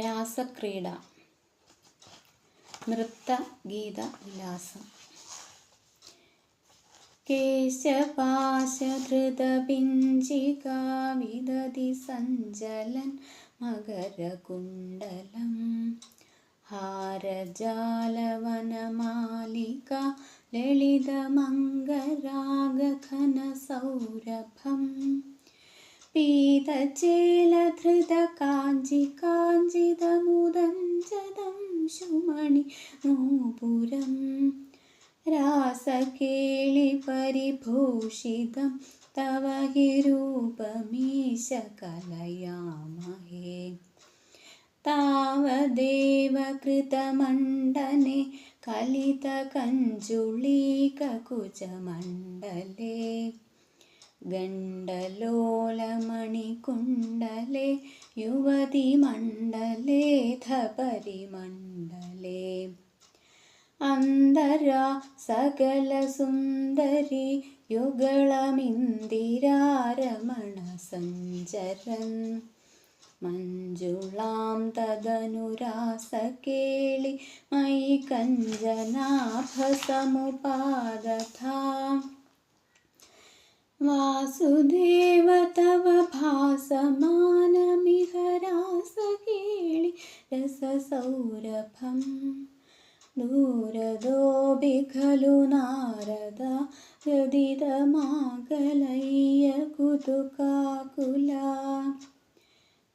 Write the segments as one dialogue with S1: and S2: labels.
S1: രാസക്രീഡ. നൃത്ത ഗീത വിലാസം കേശപാശധൃതപിഞ്ചികാ വിദതി സഞ്ചലൻ മകരകുണ്ടലം. ഹാരജാലവനമാലിക ലളിതമംഗരാഗഘനസൗരഭം പീതചേലധൃതകാഞ്ചി കാഞ്ചിതമുദഞ്ചതം ശുമണി നൂപുരം രാസകേളിപരിഭൂഷിതം തവ हि रूपमीश कलयामहे तावदेव कृतमण्डने कलितकञ्जुलीककुचमण्डले गण्डलोलमणिकुण्डले युवतिमण्डले धपरिमण्डले अन्तरा सकलसुन्दरी युगळमिन्दिरारमणसञ्चरन् मञ्जुळां तदनुरासकेळि मयि कञ्जनाभसमुपादथा वासुदेव तव भासमानमिह रासकेळि रससौरभम्। दूरदोऽपि खलु नारदा हृदितमाकलय्य कुतुकाकुला।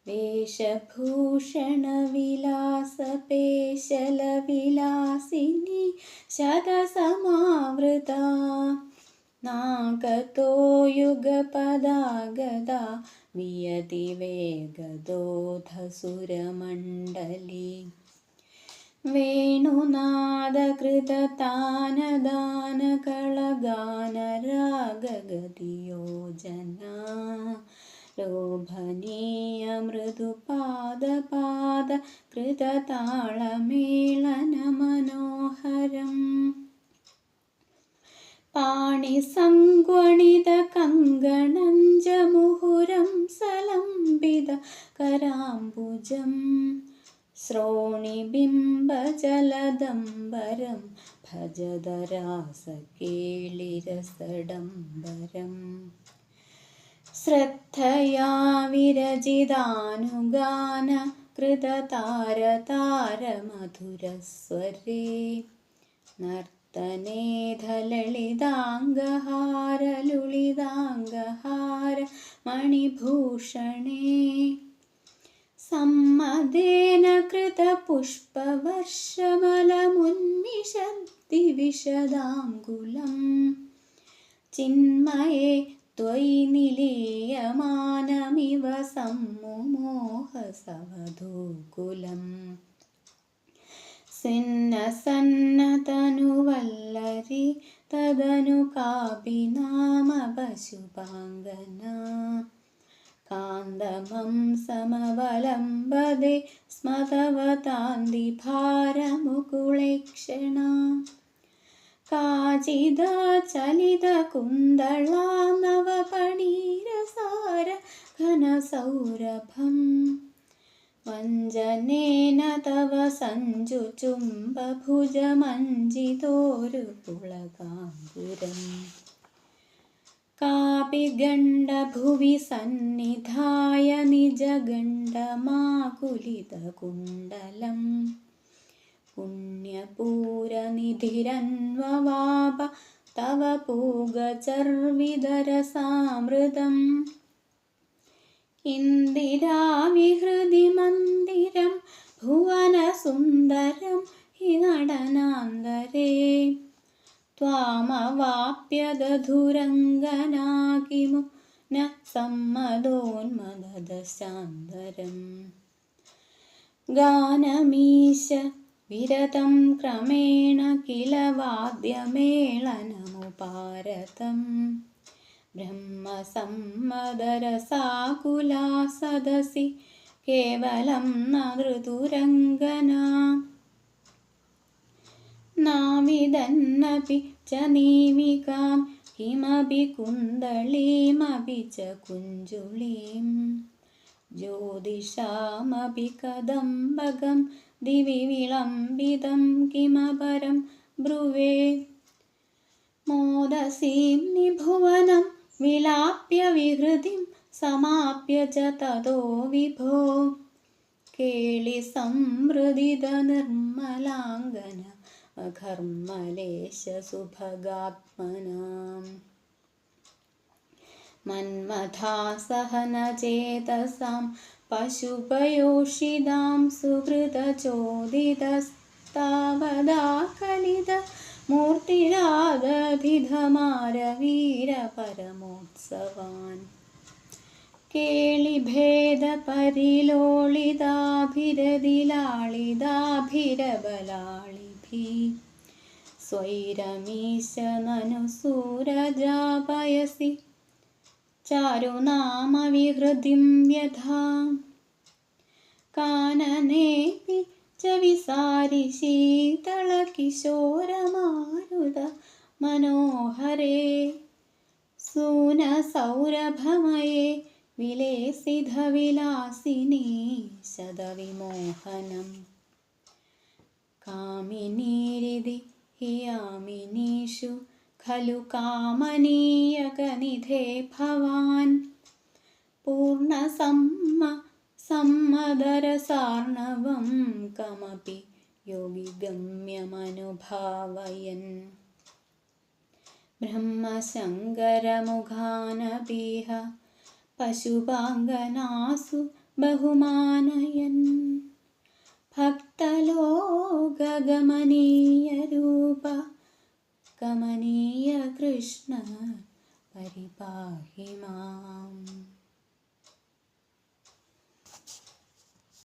S1: वेशभूषणविलासपेशलविलासिनी शतसमावृता नागतो युगपदागदा वियति वेगदोधसुरमण्डली। वेणुनादकृततानदानकळगानरागगतियोजना പാണിസങ്കുണിത കങ്കണഞ്ചമുഹുരം സലംബിത കരാംബുജം. ശ്രോണിബിംബജലദംബരം ഭജതരാസകേളിരസഡംബരം ശ്രദ്ധയാ വിരചിതാനുഗാന കൃതതാരതാരമധുരസ്വരേ. നർ कृततारतारमधुरस्वरे नर्तनेधललिताङ्गहारलुलिताङ्गहार मणिभूषणे सम्मदेन कृतपुष्पवर्षमलमुन्मिषद्दि विशदाङ्गुलम् चिन्मये त्वयि निलीयमानमिव తను వల్లరి తదను కాపినామ పశుపాంగన కాందమం సమవలంబదే స్మతవతాంది భారముకుళేక్షణ കാചിത ചലിത കുന്തളാമവ പണീരസാര ഘനസൗരഭം വഞ്ചനേന തവ സഞ്ജു ചുംബഭുജമഞ്ജിതോരു പുളകാങ്കുരം കാപി ഗണ്ഡഭുവി സന്നിധായ നിജഗണ്ഡമാകുലിതകുണ്ടലം പുണ്യപൂരനിധിരന്വവാപ തവ പൂഗചർവിതരസാമൃതം इन्दिराविहृदि मन्दिरं भुवनसुन्दरं हि നടനാന്തരേ त्वामवाप्यदधुरङ्गना किमु न सम्मदोन्मददशान्तरम् गानमीश विरतं क्रमेण किल वाद्यमेळनमुपारतम् ബ്രഹ്മസമ്മതരസാകുലാ സദസി കേവലം നൃതുരംഗന നാവിതന്നപി ച നീവികാം കിമപി കുന്തളീമപി ച കുഞ്ജുളീം ജ്യോതിഷാമപി കദംബകം ദിവി വിളംബിതം കിമപരം ബ്രുവേ മോദസീം നിഭുവനം विलाप्य विहृतिं समाप्य च ततो विभो केलिसंहृदितनिर्मलाङ्गन अघर्मलेशसुभगात्मनाम् मन्मथासहनचेतसां पशुपयोषितां सुहृदचोदितस्तावदा कलितमूर्तिरादभिधमारवीरपरमोत्सवान् മൂർത്തിഴാദഭിധമാരവീരപരമോത്സവാൻ കേളിഭേദപരിലോളിതാഭിരതിലാളിതാഭിരബലാളിഭി. സ്വൈരമീശനനുസൂരജാപയസി. ചാരുനാമവിഹൃതിം വ്യഥാ. കാനനേപി ചവിസാരി ശീതള കിശോരമാരുത മനോഹരേ. സൂനസൗരഭമയേ വിലേസിധവിലാസിനേ ശതവിമോഹനം കാമിനീരിതി ഹിയാമിനീഷു ഖലു കാമനീയകനിധേ ഭവാൻ. പൂർണസമ്മ സമ്മതരസാർണവം കമപി യോഗി ഗമ്യമനുഭാവയൻ. ബ്രഹ്മശങ്കരമുഖാനപീഹ പശുപാങ്കനാസു ബഹുമാനയൻ. ഭക്തലോകഗമനീയരൂപ കമനീയ കൃഷ്ണ പരിപാഹി മാ